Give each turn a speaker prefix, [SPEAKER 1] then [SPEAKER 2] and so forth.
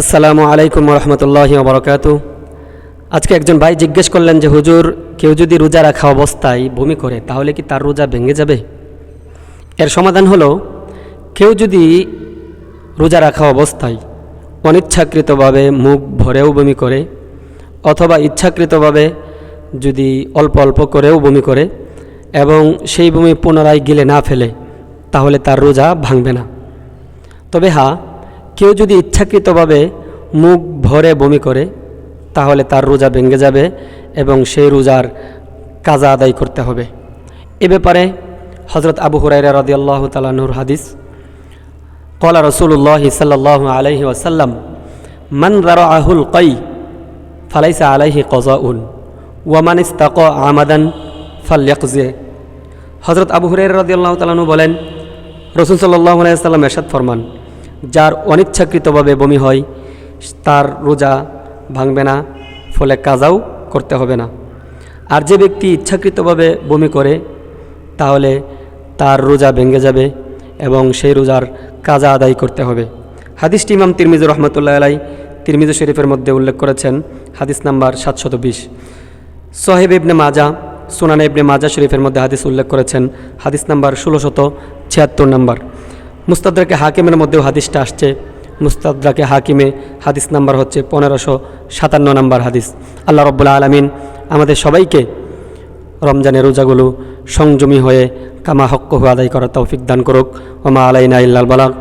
[SPEAKER 1] আসসালামু আলাইকুম রহমতুল্লাহ বরকাত আজকে একজন ভাই জিজ্ঞেস করলেন যে, হুজুর, কেউ যদি রোজা রাখা অবস্থায় বমি করে, তাহলে কি তার রোজা ভেঙে যাবে? এর সমাধান হলো, কেউ যদি রোজা রাখা অবস্থায় অনিচ্ছাকৃতভাবে মুখ ভরেও বমি করে, অথবা ইচ্ছাকৃতভাবে যদি অল্প অল্প করেও বমি করে, এবং সেই বমি পুনরায় গিলে না ফেলে, তাহলে তার রোজা ভাঙবে না। তবে হ্যাঁ কেউ যদি ইচ্ছাকৃতভাবে মুখ ভরে বমি করে, তাহলে তার রোজা ভেঙে যাবে এবং সেই রোজার কাজা আদায় করতে হবে। এ ব্যাপারে হজরত আবু হুরাইরা আল্লাহ তালানুর হাদিস কলা রসুল্লাহ সাল্লাহ আলহি ওয়াসাল্লাম, মান রার আহুল কই ফালাইসা আলাইহি কজাউন ওয়ামান ইস্তাক আমাদান, ফাল্যাকজে। হজরত আবু হুরাইরা রদি আল্লাহ তালানু বলেন, রসুল সাল্লাহ আলাইসাল্লাম এরশাদ ফরমান যার অনিচ্ছাকৃতভাবে বমি হয়, তার রোজা ভাঙবে না, ফলে কাজাও করতে হবে না। আর যে ব্যক্তি ইচ্ছাকৃতভাবে বমি করে, তাহলে তার রোজা ভেঙে যাবে এবং সেই রোজার কাজা আদায় করতে হবে। হাদিসটি ইমাম তিরমিজুর রহমতুল্লাহ আলাই তিরমিজু শরীফের মধ্যে উল্লেখ করেছেন, হাদিস নাম্বার সাতশত বিশ। সোহেব ইবনে মাজা, সুনান ইবনে মাজা শরীফের মধ্যে হাদিস উল্লেখ করেছেন, হাদিস নাম্বার ষোলোশত ছিয়াত্তর নাম্বার। মুস্তাদ্রাকে হাকিমের মধ্যেও হাদিসটা আসছে। মুস্তাদ্রাকে হাকিমে হাদিস নাম্বার হচ্ছে পনেরোশো সাতান্ন নাম্বার হাদিস। আল্লাহ রব্বুল্লা আলমিন আমাদের সবাইকে রমজানের রোজাগুলো সংযমী হয়ে কামা হক্ক আদায় করার তৌফিক দান করুক। ওমা আলাইনা ইল্লাল বালাক